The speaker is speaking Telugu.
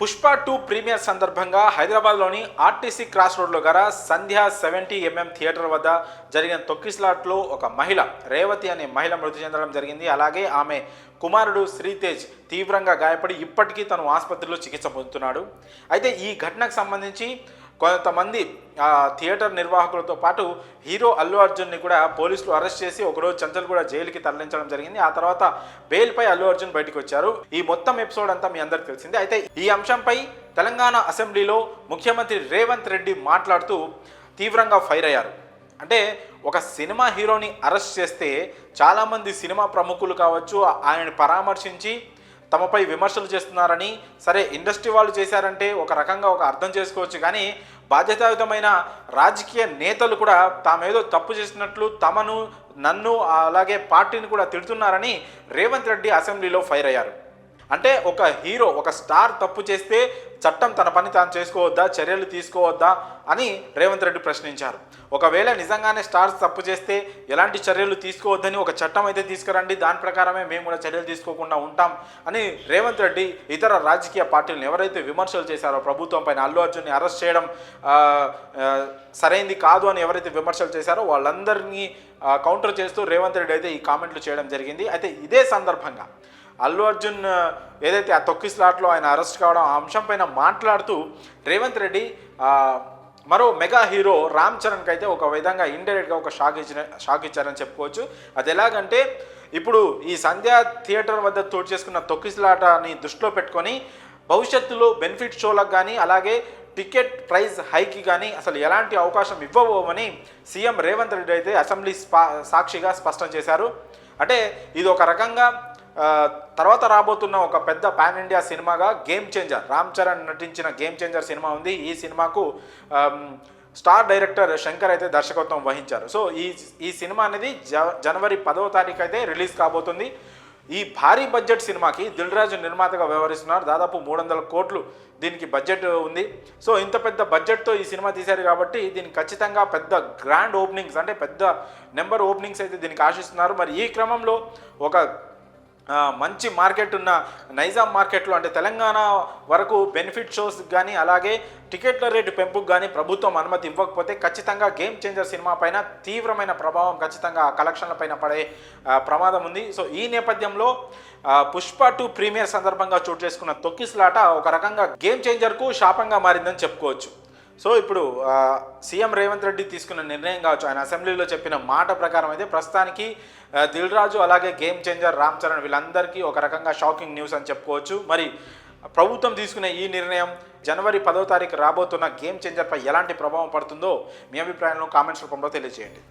పుష్ప టూ ప్రీమియర్ సందర్భంగా హైదరాబాద్లోని ఆర్టీసీ క్రాస్ రోడ్లో గల సంధ్య సెవెంటీ ఎంఎం థియేటర్ వద్ద జరిగిన తొక్కిస్లాట్లో ఒక మహిళ రేవతి అనే మహిళ మృతి చెందడం జరిగింది. అలాగే ఆమె కుమారుడు శ్రీతేజ్ తీవ్రంగా గాయపడి ఇప్పటికీ తను ఆసుపత్రిలో చికిత్స పొందుతున్నాడు. అయితే ఈ ఘటనకు సంబంధించి కొంతమంది ఆ, థియేటర్ నిర్వాహకులతో పాటు హీరో అల్లు అర్జున్ని కూడా పోలీసులు అరెస్ట్ చేసి ఒకరోజు చంచల్ కూడా జైలుకి తరలించడం జరిగింది. ఆ తర్వాత బెయిల్పై అల్లు అర్జున్ బయటకు వచ్చారు. ఈ మొత్తం ఎపిసోడ్ అంతా మీ అందరికి తెలిసింది. అయితే ఈ అంశంపై తెలంగాణ అసెంబ్లీలో ముఖ్యమంత్రి రేవంత్ రెడ్డి మాట్లాడుతూ తీవ్రంగా ఫైర్ అయ్యారు. అంటే ఒక సినిమా హీరోని అరెస్ట్ చేస్తే చాలామంది సినిమా ప్రముఖులు కావచ్చు ఆయనని పరామర్శించి తమపై విమర్శలు చేస్తున్నారని సరే ఇండస్ట్రీ వాళ్ళు చేశారంటే ఒక రకంగా ఒక అర్థం చేసుకోవచ్చు కానీ బాధ్యతాయుతమైన రాజకీయ నేతలు కూడా తామేదో తప్పు చేసినట్లు తమను నన్ను అలాగే పార్టీని కూడా తిడుతున్నారని రేవంత్ రెడ్డి అసెంబ్లీలో ఫైర్ అయ్యారు. అంటే ఒక హీరో ఒక స్టార్ తప్పు చేస్తే చట్టం తన పని తాను చేసుకోవద్దా చర్యలు తీసుకోవద్దా అని రేవంత్ రెడ్డి ప్రశ్నించారు. ఒకవేళ నిజంగానే స్టార్స్ తప్పు చేస్తే ఎలాంటి చర్యలు తీసుకోవద్దని ఒక చట్టం అయితే తీసుకురండి దాని ప్రకారమే మేము కూడా చర్యలు తీసుకోకుండా ఉంటాం అని రేవంత్ రెడ్డి ఇతర రాజకీయ పార్టీలను ఎవరైతే విమర్శలు చేశారో ప్రభుత్వం పైన అల్లు అర్జున్ని అరెస్ట్ చేయడం సరైంది కాదు అని ఎవరైతే విమర్శలు చేశారో వాళ్ళందరినీ కౌంటర్ చేస్తూ రేవంత్ రెడ్డి అయితే ఈ కామెంట్లు చేయడం జరిగింది. అయితే ఇదే సందర్భంగా అల్లు అర్జున్ ఏదైతే ఆ తొక్కి స్లాట్లో ఆయన అరెస్ట్ కావడం ఆ అంశం పైన మాట్లాడుతూ రేవంత్ రెడ్డి మరో మెగా హీరో రామ్ చరణ్కి అయితే ఒక విధంగా ఇండైరెక్ట్గా ఒక షాక్ ఇచ్చిన షాక్ ఇచ్చారని చెప్పుకోవచ్చు. అది ఎలాగంటే ఇప్పుడు ఈ సంధ్యా థియేటర్ వద్ద తోడు చేసుకున్న తొక్కిసలాటని దృష్టిలో పెట్టుకొని భవిష్యత్తులో బెనిఫిట్ షోలకు కానీ అలాగే టికెట్ ప్రైస్ హైకి కానీ అసలు ఎలాంటి అవకాశం ఇవ్వబోమని సీఎం రేవంత్ రెడ్డి అయితే అసెంబ్లీ స్పా సాక్షిగా స్పష్టం చేశారు. అంటే ఇది ఒక రకంగా తర్వాత రాబోతున్న ఒక పెద్ద పాన్ ఇండియా సినిమాగా గేమ్ చేంజర్ రామ్ చరణ్ నటించిన గేమ్ చేంజర్ సినిమా ఉంది. ఈ సినిమాకు స్టార్ డైరెక్టర్ శంకర్ అయితే దర్శకత్వం వహించారు. సో ఈ ఈ సినిమా అనేది జ జనవరి పదవ తారీఖు అయితే రిలీజ్ కాబోతుంది. ఈ భారీ బడ్జెట్ సినిమాకి దిల్ రాజు నిర్మాతగా వ్యవహరిస్తున్నారు. దాదాపు మూడు వందల కోట్లు దీనికి బడ్జెట్ ఉంది. సో ఇంత పెద్ద బడ్జెట్తో ఈ సినిమా తీశారు కాబట్టి దీనికి ఖచ్చితంగా పెద్ద గ్రాండ్ ఓపెనింగ్స్ అంటే పెద్ద నెంబర్ ఓపెనింగ్స్ అయితే దీనికి ఆశిస్తున్నారు. మరి ఈ క్రమంలో ఒక మంచి మార్కెట్ ఉన్న నైజాం మార్కెట్లో అంటే తెలంగాణ వరకు బెనిఫిట్ షోస్ కానీ అలాగే టికెట్ల రేటు పెంపుకు కానీ ప్రభుత్వం అనుమతి ఇవ్వకపోతే ఖచ్చితంగా గేమ్ చేంజర్ సినిమా పైన తీవ్రమైన ప్రభావం ఖచ్చితంగా ఆ కలెక్షన్ల పైన పడే ప్రమాదం ఉంది. సో ఈ నేపథ్యంలో పుష్ప టూ ప్రీమియర్ సందర్భంగా చోటు చేసుకున్న తొక్కిస్లాట ఒక రకంగా గేమ్ చేంజర్కు శాపంగా మారిందని చెప్పుకోవచ్చు. సో ఇప్పుడు సీఎం రేవంత్ రెడ్డి తీసుకున్న నిర్ణయం కావచ్చు ఆయన అసెంబ్లీలో చెప్పిన మాట ప్రకారం అయితే ప్రస్తుతానికి దిల్ రాజు అలాగే గేమ్ చేంజర్ రామ్ చరణ్ వీళ్ళందరికీ ఒక రకంగా షాకింగ్ న్యూస్ అని చెప్పుకోవచ్చు. మరి ప్రభుత్వం తీసుకునే ఈ నిర్ణయం జనవరి పదో తారీఖు రాబోతున్న గేమ్ చేంజర్పై ఎలాంటి ప్రభావం పడుతుందో మీ అభిప్రాయంలో కామెంట్స్ రూపంలో తెలియజేయండి.